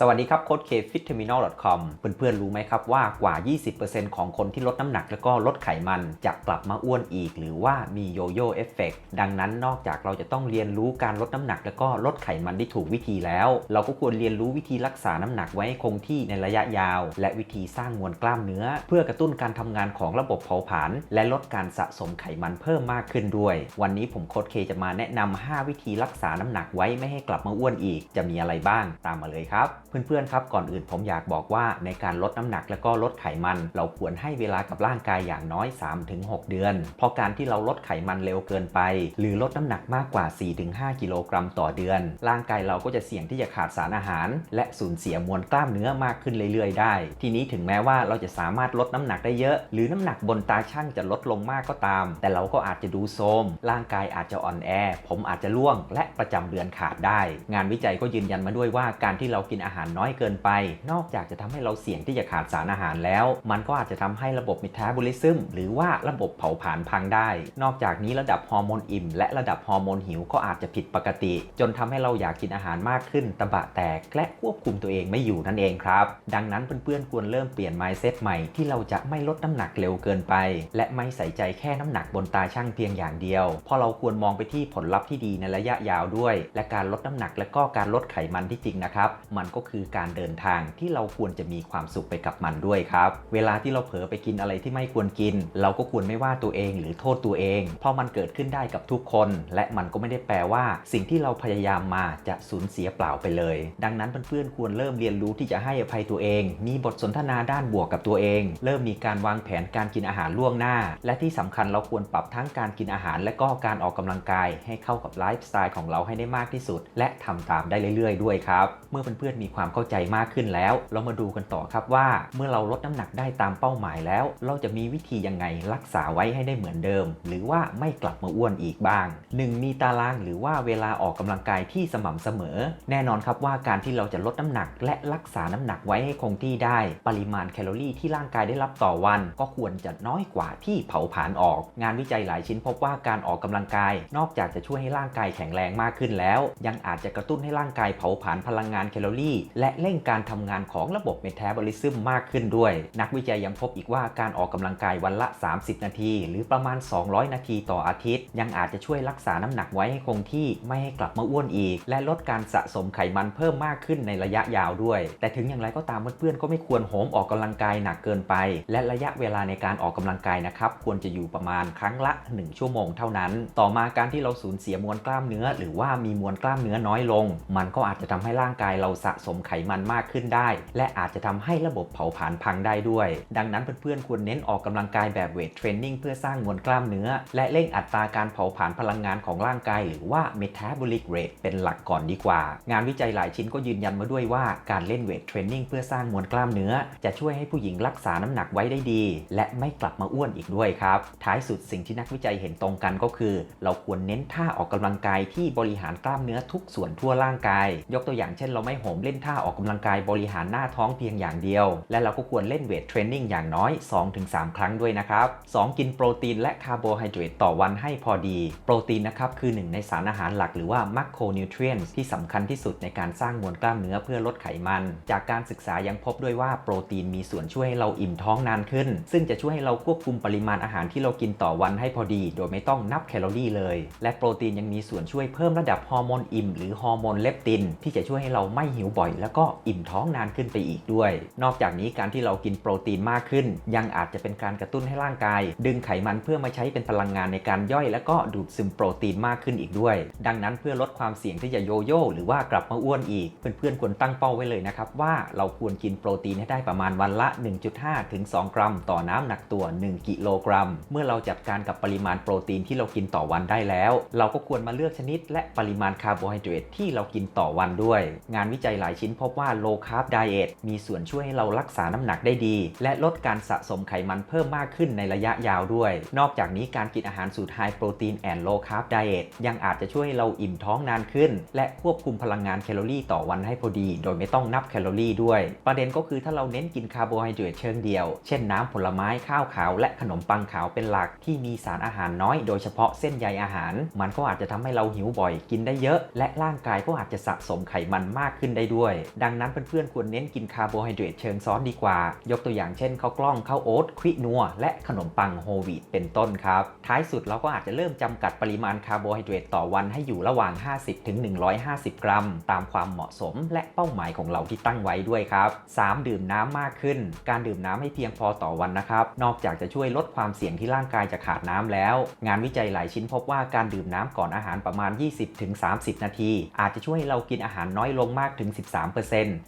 สวัสดีครับโค้ดเคฟิตเทอร์มินอล .com เพื่อนๆ รู้ไหมครับว่ากว่า 20%ของคนที่ลดน้ำหนักแล้วก็ลดไขมันจะกลับมาอ้วนอีก หรือว่ามีโยโย่เอฟเฟกดังนั้นนอกจากเราจะต้องเรียนรู้การลดน้ำหนัก แล้วก็ลดไขมันที่ถูกวิธีแล้ว เราก็ควรเรียนรู้วิธีรักษาน้ำหนักไว้ให้คงที่ในระยะยาว และวิธีสร้างมวลกล้ามเนื้อ เพื่อกระตุ้นการทำงานของระบบเผาผลาญและลดการสะสมไขมันเพิ่มมากขึ้นด้วย วันนี้ผมโค้ดเคจะมาแนะนำ5วิธีรักษาน้ำหนักไว้ไม่ให้กลับมาอ้วนอีก จะมีอะไรบ้าง ตามมาเลยครับเพื่อนๆครับก่อนอื่นผมอยากบอกว่าในการลดน้ำหนักแล้วก็ลดไขมัน เราควรให้เวลากับร่างกายอย่างน้อย 3-6 เดือน เพราะการที่เราลดไขมันเร็วเกินไป หรือลดน้ำหนักมากกว่า 4-5 กิโลกรัมต่อเดือน ร่างกายเราก็จะเสี่ยงที่จะขาดสารอาหาร และสูญเสียมวลกล้ามเนื้อมากขึ้นเรื่อยๆ ได้ ทีนี้ถึงแม้ว่าเราจะสามารถลดน้ำหนักได้เยอะ หรือน้ำหนักบนตาช่างจะลดลงมากก็ตาม แต่เราก็อาจจะดูโทรมร่างกายอาจจะอ่อนแอ ผมอาจจะร่วง และประจำเดือนขาดได้ งานวิจัยก็ยืนยันมาด้วยว่าการที่เรากินอาหารน้อยเกินไป นอกจากจะทำให้เราเสี่ยงที่จะขาดสารอาหารแล้ว มันก็อาจจะทำให้ระบบมิตาบอลิซึมหรือว่าระบบเผาผลาญพังได้ นอกจากนี้ระดับฮอร์โมนอิ่ม และระดับฮอร์โมนหิวก็อาจจะผิดปกติ จนทำให้เราอยากกินอาหารมากขึ้น ตะบะแตกและควบคุมตัวเองไม่อยู่นั่นเองครับ ดังนั้นเพื่อนๆควรเริ่มเปลี่ยน mindset ใหม่ที่เราจะไม่ลดน้ำหนักเร็วเกินไป และไม่ใส่ใจแค่น้ำหนักบนตาช่างเพียงอย่างเดียว เพราะเราควรมองไปที่ผลลัพธ์ที่ดีในระยะยาวด้วย และการลดน้ำหนักและก็การลดไขมันที่จริงนะครับ มันก็คือการเดินทางที่เราควรจะมีความสุขไปกับมันด้วยครับ เวลาที่เราเผลอไปกินอะไรที่ไม่ควรกิน เราก็ควรไม่ว่าตัวเองหรือโทษตัวเอง เพราะมันเกิดขึ้นได้กับทุกคน และมันก็ไม่ได้แปลว่า สิ่งที่เราพยายามมาจะสูญเสียเปล่าไปเลย ดังนั้นเพื่อนๆควรเริ่มเรียนรู้ที่จะให้อภัยตัวเอง มีบทสนทนาด้านบวกกับตัวเอง เริ่มมีการวางแผนการกินอาหารล่วงหน้า และที่สำคัญเราควรปรับทั้งการกินอาหาร และก็การออกกำลังกายให้เข้ากับไลฟ์สไตล์ของเราให้ได้มากที่สุด และทำตามได้เรื่อยๆ ด้วยครับ เมื่อเพื่อนๆมีความเข้าใจมากขึ้นแล้ว เรามาดูกันต่อครับว่า เมื่อเราลดน้ำหนักได้ตามเป้าหมายแล้ว เราจะมีวิธียังไงรักษาไว้ให้ได้เหมือนเดิม หรือว่าไม่กลับมาอ้วนอีกบ้าง 1. มีตารางหรือว่าเวลาออกกำลังกายที่สม่ำเสมอ แน่นอนครับว่าการที่เราจะลดน้ำหนัก และรักษาน้ำหนักไว้ให้คงที่ได้ ปริมาณแคลอรี่ที่ร่างกายได้รับต่อวัน ก็ควรจะน้อยกว่าที่เผาผลาญออก งานวิจัยหลายชิ้นพบว่าการออกกำลังกาย นอกจากจะช่วยให้ร่างกายแข็งแรงมากขึ้นแล้ว ยังอาจจะกระตุ้นให้ร่างกายเผาผลาญพลังงานแคลอรี่และเร่งการทำงานของระบบเมตาบอลิซึมมากขึ้นด้วย นักวิจัยยังพบอีกว่าการออกกำลังกายวันละ 30 นาที หรือประมาณ 200 นาทีต่ออาทิตย์ ยังอาจจะช่วยรักษาน้ำหนักไว้ให้คงที่ไม่ให้กลับมาอ้วนอีก และลดการสะสมไขมันเพิ่มมากขึ้นในระยะยาวด้วย แต่ถึงอย่างไรก็ตามเพื่อนๆก็ไม่ควรโหมออกกำลังกายหนักเกินไป และระยะเวลาในการออกกำลังกายนะครับควรจะอยู่ประมาณครั้งละ 1 ชั่วโมงเท่านั้น ต่อมาการที่เราสูญเสียมวลกล้ามเนื้อ หรือว่ามีมวลกล้ามเนื้อน้อยลง มันก็อาจจะทำให้ร่างกายเราสะสมไขมันมากขึ้นได้ และอาจจะทำให้ระบบเผาผลาญพังได้ด้วย ดังนั้นเพื่อนๆควรเน้นออกกำลังกายแบบเวทเทรนนิ่งเพื่อสร้างมวลกล้ามเนื้อ และเร่งอัตราการเผาผลาญพลังงานของร่างกายหรือว่า metabolic rate เป็นหลักก่อนดีกว่า งานวิจัยหลายชิ้นก็ยืนยันมาด้วยว่าการเล่นเวทเทรนนิ่งเพื่อสร้างมวลกล้ามเนื้อ จะช่วยให้ผู้หญิงรักษาน้ำหนักไว้ได้ดี และไม่กลับมาอ้วนอีกด้วยครับท้ายสุดสิ่งที่นักวิจัยเห็นตรงกันก็คือ เราควรเน้นท่าออกกำลังกายที่บริหารกล้ามเนื้อทุกส่วนทั่วร่างกาย ยกตัวอย่างเช่น เราไม่โหมเล่นท่าออกกำลังกายบริหารหน้าท้องเพียงอย่างเดียว และเราก็ควรเล่นเวทเทรนนิ่งอย่างน้อย 2-3 ครั้งด้วยนะครับ 2 กินโปรตีนและคาร์โบไฮเดรตต่อวันให้พอดี โปรตีนนะครับคือหนึ่งในสารอาหารหลักหรือว่ามัคโครนิวเทรียนที่สำคัญที่สุดในการสร้างมวลกล้ามเนื้อเพื่อลดไขมัน จากการศึกษายังพบด้วยว่าโปรตีนมีส่วนช่วยให้เราอิ่มท้องนานขึ้น ซึ่งจะช่วยให้เราควบคุมปริมาณอาหารที่เรากินต่อวันให้พอดี โดยไม่ต้องนับแคลอรี่เลย และโปรตีนยังมีส่วนช่วยเพิ่มระดับฮอร์โมนอิ่มหรือฮอร์โมนเลปตินที่จะช่วยให้เราไม่หิวบ่อยแล้วก็อิ่มท้องนานขึ้นไปอีกด้วย นอกจากนี้การที่เรากินโปรตีนมากขึ้น ยังอาจจะเป็นการกระตุ้นให้ร่างกาย ดึงไขมันเพื่อมาใช้เป็นพลังงานในการย่อย และก็ดูดซึมโปรตีนมากขึ้นอีกด้วย ดังนั้นเพื่อลดความเสี่ยงที่จะโยโย่หรือว่ากลับมาอ้วนอีก เพื่อนๆควรตั้งเป้าไว้เลยนะครับว่าเราควรกินโปรตีนให้ได้ประมาณวันละ 1.5 ถึง 2 กรัม ต่อน้ำหนักตัว 1 กิโลกรัม เมื่อเราจัดการกับปริมาณโปรตีนที่เรากินต่อวันได้แล้ว เราก็ควรมาเลือกชนิด และปริมาณคาร์โบไฮเดรตที่เรากินต่อวันด้วย งานวิจัยหลายชิ้นพบว่า low carb diet มีส่วนช่วยให้เรารักษาน้ำหนักได้ดี และลดการสะสมไขมันเพิ่มมากขึ้นในระยะยาวด้วย นอกจากนี้การกินอาหารสูตร high protein and low carb diet ยังอาจจะช่วยให้เราอิ่มท้องนานขึ้น และควบคุมพลังงานแคลอรี่ต่อวันให้พอดี โดยไม่ต้องนับแคลอรี่ด้วย ประเด็นก็คือถ้าเราเน้นกินคาร์โบไฮเดรตเชิงเดียว เช่นน้ำผลไม้ข้าวขาว และขนมปังขาวเป็นหลักที่มีสารอาหารน้อย โดยเฉพาะเส้นใยอาหาร มันก็อาจจะทำให้เราหิวบ่อยกินได้เยอะ และร่างกายก็อาจจะสะสมไขมันมากขึ้นได้ด้วยดังนั้นเพื่อนๆควรเน้นกินคาร์โบไฮเดรตเชิงซ้อนดีกว่า ยกตัวอย่างเช่นข้าวกล้องข้าวโอ๊ตควินัว และขนมปังโฮลวีตเป็นต้นครับ ท้ายสุดเราก็อาจจะเริ่มจำกัดปริมาณคาร์โบไฮเดรตต่อวันให้อยู่ระหว่าง 50ถึง150 กรัม ตามความเหมาะสมและเป้าหมายของเราที่ตั้งไว้ด้วยครับ 3. ดื่มน้ำมากขึ้น การดื่มน้ำให้เพียงพอต่อวันนะครับ นอกจากจะช่วยลดความเสี่ยงที่ร่างกายจะขาดน้ำแล้ว งานวิจัยหลายชิ้นพบว่าการดื่มน้ำก่อนอาหารประมาณ 20-30 นาที อาจจะช่วยให้เรากินอาหารน้อยลงมากถึง 13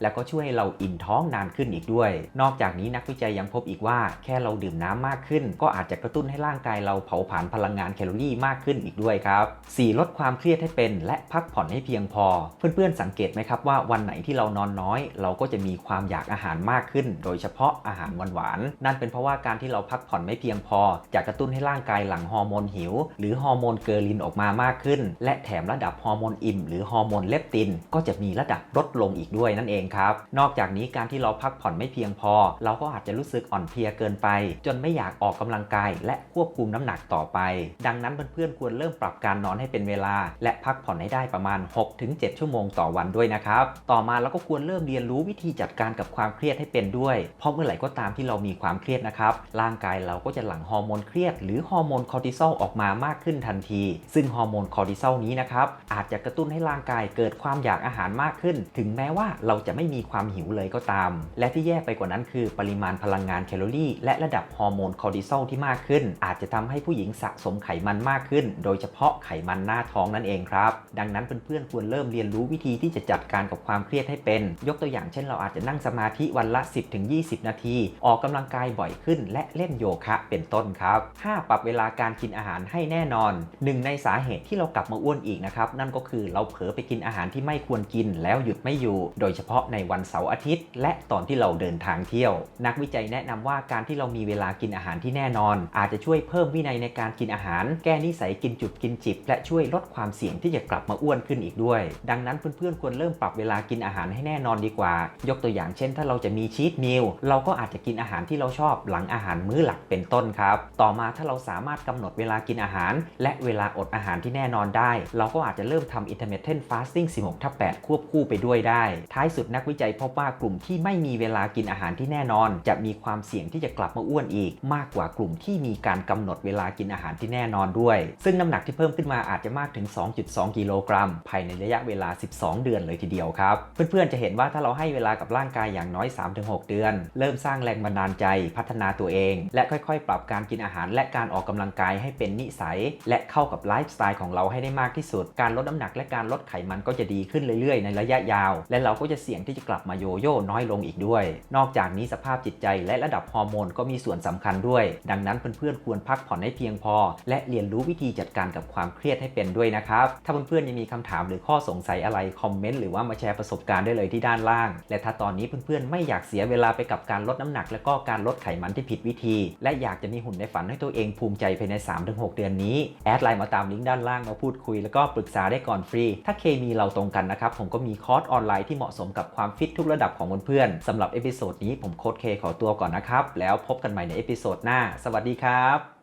แล้วก็ช่วยให้เราอิ่มท้องนานขึ้นอีกด้วย นอกจากนี้นักวิจัยยังพบอีกว่า แค่เราดื่มน้ำมากขึ้น ก็อาจจะกระตุ้นให้ร่างกายเราเผาผลาญพลังงานแคลอรี่มากขึ้นอีกด้วยครับ 4. ลดความเครียดให้เป็น และพักผ่อนให้เพียงพอ เพื่อนๆสังเกตไหมครับว่าวันไหนที่เรานอนน้อย เราก็จะมีความอยากอาหารมากขึ้น โดยเฉพาะอาหารหวานๆนั่นเป็นเพราะว่าการที่เราพักผ่อนไม่เพียงพอ จะกระตุ้นให้ร่างกายหลั่งฮอร์โมนหิว หรือฮอร์โมนเกอร์ลินออกมามากขึ้น และแถมระดับฮอร์โมนอิ่มหรือฮอร์โมนเลปติน ก็จะมีระดับลดลงอีกด้วยนั่นเองครับ นอกจากนี้การที่เราพักผ่อนไม่เพียงพอ เราก็อาจจะรู้สึกอ่อนเพลียเกินไป จนไม่อยากออกกำลังกาย และควบคุมน้ำหนักต่อไป ดังนั้นเพื่อนๆควรเริ่มปรับการนอนให้เป็นเวลา และพักผ่อนให้ได้ประมาณ 6-7 ชั่วโมงต่อวันด้วยนะครับ ต่อมาเราก็ควรเริ่มเรียนรู้วิธีจัดการกับความเครียดให้เป็นด้วย เพราะเมื่อไหร่ก็ตามที่เรามีความเครียดนะครับ ร่างกายเราก็จะหลั่งฮอร์โมนเครียดหรือฮอร์โมนคอร์ติซอลออกมามากขึ้นทันที ซึ่งฮอร์โมนคอร์ติซอลนี้นะครับอาจจะกระตุ้นให้ร่างกายเกิดความอยากอาหารมากขึ้น ถึงแม้ว่าเราจะไม่มีความหิวเลยก็ตาม และที่แย่ไปกว่านั้นคือปริมาณพลังงานแคลอรี่ และระดับฮอร์โมนคอร์ติซอลที่มากขึ้น อาจจะทำให้ผู้หญิงสะสมไขมันมากขึ้น โดยเฉพาะไขมันหน้าท้องนั่นเองครับ ดังนั้นเพื่อนๆควรเริ่มเรียนรู้วิธีที่จะจัดการกับความเครียดให้เป็น ยกตัวอย่างเช่นเราอาจจะนั่งสมาธิวันละ 10-20 นาที ออกกำลังกายบ่อยขึ้น และเล่นโยคะเป็นต้นครับ 5. ปรับเวลาการกินอาหารให้แน่นอน หนึ่งในสาเหตุที่เรากลับมาอ้วนอีกนะครับ นั่นก็คือเราเผลอไปกินอาหารที่ไม่ควรกินแล้วหยุดไม่อยู่โดยเฉพาะในวันเสาร์อาทิตย์ และตอนที่เราเดินทางเที่ยว นักวิจัยแนะนำว่าการที่เรามีเวลากินอาหารที่แน่นอน อาจจะช่วยเพิ่มวินัยในการกินอาหาร แก้นิสัยกินจุบกินจิบ และช่วยลดความเสี่ยงที่จะกลับมาอ้วนขึ้นอีกด้วย ดังนั้นเพื่อนๆควรเริ่มปรับเวลากินอาหารให้แน่นอนดีกว่า ยกตัวอย่างเช่น ถ้าเราจะมีชีทมิลเราก็อาจจะกินอาหารที่เราชอบหลังอาหารมื้อหลักเป็นต้นครับ ต่อมาถ้าเราสามารถกำหนดเวลากินอาหาร และเวลาอดอาหารที่แน่นอนได้ เราก็อาจจะเริ่มทำ intermittent fasting 16ทับ8ควบคู่ไปด้วยได้ท้ายสุดนักวิจัยพบว่ากลุ่มที่ไม่มีเวลากินอาหารที่แน่นอน จะมีความเสี่ยงที่จะกลับมาอ้วนอีก มากกว่ากลุ่มที่มีการกำหนดเวลากินอาหารที่แน่นอนด้วย ซึ่งน้ำหนักที่เพิ่มขึ้นมาอาจจะมากถึง 2.2 กิโลกรัม ภายในระยะเวลา 12 เดือนเลยทีเดียวครับ เพื่อนๆจะเห็นว่าถ้าเราให้เวลากับร่างกายอย่างน้อย 3-6 เดือน เริ่มสร้างแรงบันดาลใจพัฒนาตัวเอง และค่อยๆ ปรับการกินอาหาร และการออกกำลังกายให้เป็นนิสัย และเข้ากับไลฟ์สไตล์ของเราให้ได้มากที่สุด การลดน้ำหนักและการลดไขมันก็จะดีขึ้นเรื่อยๆ ในระยะยาว และเราก็จะเสี่ยงที่จะกลับมาโยโย่น้อยลงอีกด้วย นอกจากนี้สภาพจิตใจและระดับฮอร์โมนก็มีส่วนสำคัญด้วย ดังนั้นเพื่อนๆควรพักผ่อนให้เพียงพอ และเรียนรู้วิธีจัดการกับความเครียดให้เป็นด้วยนะครับ ถ้าเพื่อนๆยังมีคำถามหรือข้อสงสัยอะไรคอมเมนต์หรือว่ามาแชร์ประสบการณ์ได้เลยที่ด้านล่าง และถ้าตอนนี้เพื่อนๆไม่อยากเสียเวลาไปกับการลดน้ำหนัก และก็การลดไขมันที่ผิดวิธี และอยากจะมีหุ่นในฝันให้ตัวเองภูมิใจภายใน 3-6 เดือนนี้แอดไลน์มาตามลิงก์ด้านล่างมาพูดคุย แล้วก็ปรึกษาได้ก่อนฟรี ถ้าเคมีเราตรงกันนะครับผมก็มีคอร์สออนไลน์ที่เหมาะสมกับความฟิตทุกระดับของเพื่อนๆสำหรับเอพิโซดนี้ผมโค้ดเคขอตัวก่อนนะครับ แล้วพบกันใหม่ในเอพิโซดหน้า สวัสดีครับ